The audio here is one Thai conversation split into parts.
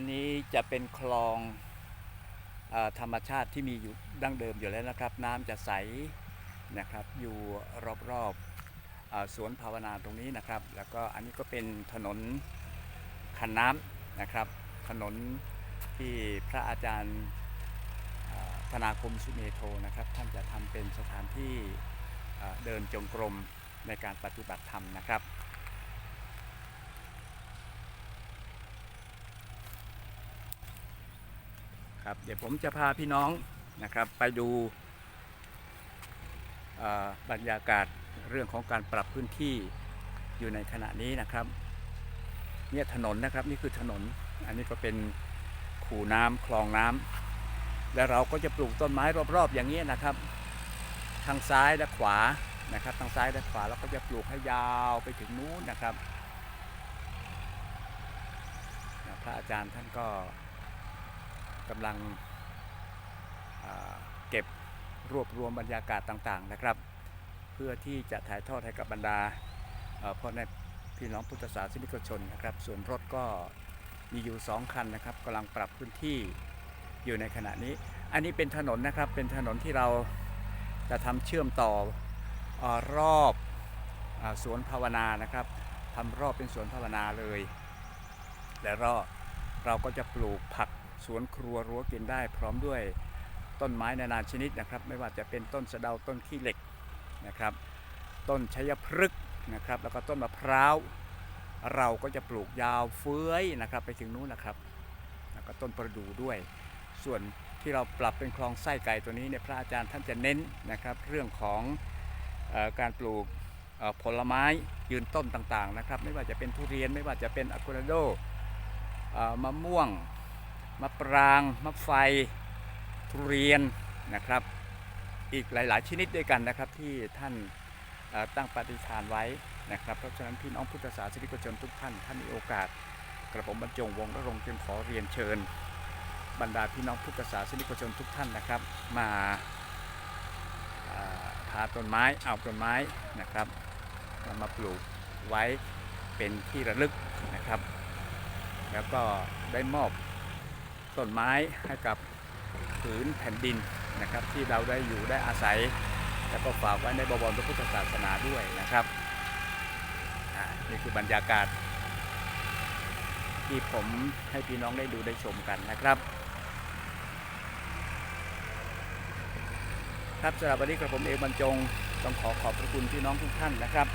อันนี้จะเป็นคลองอธรรมชาติที่มีอยู่ดั้งเดิมอยู่แล้วนะครับ น้ำจะใสนะครับ อยู่รอบๆอ่อสวนภาวนาตรงนี้นะครับ แล้วก็อันนี้ก็เป็นถนนคันน้ำนะครับ ถนนที่พระอาจารย์ธนาคมสุเมโทนะครับ ท่านจะทำเป็นสถานที่เดินจงกรมในการปฏิบัติธรรมนะครับ ครับ เดี๋ยวผมจะพาพี่น้องนะครับไปดูบรรยากาศเรื่องของการปรับพื้นที่อยู่ในขณะนี้นะครับเนี่ยถนนนะครับนี่คือถนน อันนี้ก็เป็นคูน้ำคลองน้ำและเราก็จะปลูกต้นไม้รอบๆ อย่างนี้นะครับ ทางซ้ายและขวานะครับ ทางซ้ายและขวาเราก็จะปลูกให้ยาวไปถึงนู้นนะครับพระอาจารย์ท่านก็ กำลังเก็บรวบรวมบรรยากาศต่างๆนะครับ เพื่อที่จะถ่ายทอดให้กับบรรดาพ่อแม่พี่น้องพุทธศาสนิกชนนะครับ ส่วนรถก็มีอยู่ 2 คันนะครับกำลังปรับพื้นที่อยู่ในขณะนี้ อันนี้เป็นถนนนะครับเป็นถนนที่เราจะทำเชื่อมต่ออรอบอสวนภาวนานะครับทำรอบเป็นสวนภาวนาเลย และรอบเราก็จะปลูกผัก สวนครัวรั้วกินได้ พร้อมด้วยต้นไม้นานาชนิดนะครับ ไม่ว่าจะเป็นต้นสะเดาต้นขี้เหล็กนะครับ ต้นชัยพฤกษ์นะครับ แล้วก็ต้นมะพร้าวเราก็จะปลูกยาวเฟื้อยนะครับ ไปถึงนู้นนะครับแล้วก็ต้นประดู่ด้วย ส่วนที่เราปรับเป็นคลองไส้ไก่ตัวนี้เนี่ยพระอาจารย์ท่านจะเน้นนะครับ เรื่องของอการปลูกผลไม้ยืนต้นต่างๆนะครับ ไม่ว่าจะเป็นทุเรียนไม่ว่าจะเป็นอะโวคาโดมะม่วง มะปราง มะไฟ ทุเรียนนะครับ อีกหลาย ๆ ชนิดด้วยกันนะครับที่ท่านตั้งปฏิฐานไว้นะครับ เพราะฉะนั้นพี่น้องพุทธศาสนิกชนทุกท่านท่านมีโอกาส กระผมบรรจงวงระรงจึงขอเรียนเชิญ บรรดาพี่น้องพุทธศาสนิกชนทุกท่านนะครับ มาพาต้นไม้เอาต้นไม้นะครับมาปลูกไว้เป็นที่ระลึกนะครับ แล้วก็ได้มอบ ต้นไม้ให้กับผืนแผ่นดินนะครับ ที่เราได้อยู่ได้อาศัย แล้วก็ฝากไว้ในบวรพระพุทธศาสนาด้วยนะครับนี่คือบรรยากาศ ที่ผมให้พี่น้องได้ดูได้ชมกันนะครับ ครับสำหรับวันนี้กระผมเอกบรรจงต้องขอขอบพระคุณพี่น้องทุกท่านนะครับ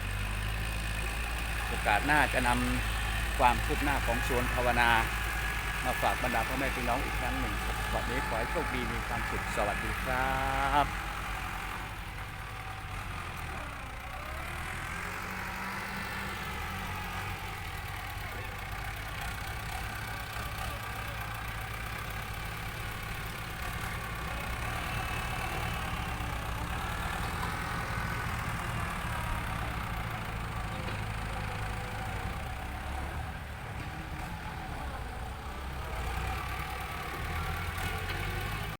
โอกาสหน้าจะนำความคืบหน้าของสวนภาวนา มาฝากบรรดาพ่อแม่พี่น้องอีกครั้งหนึ่งครับวันนี้ขอให้โชคดีมีความสุขสวัสดีครับ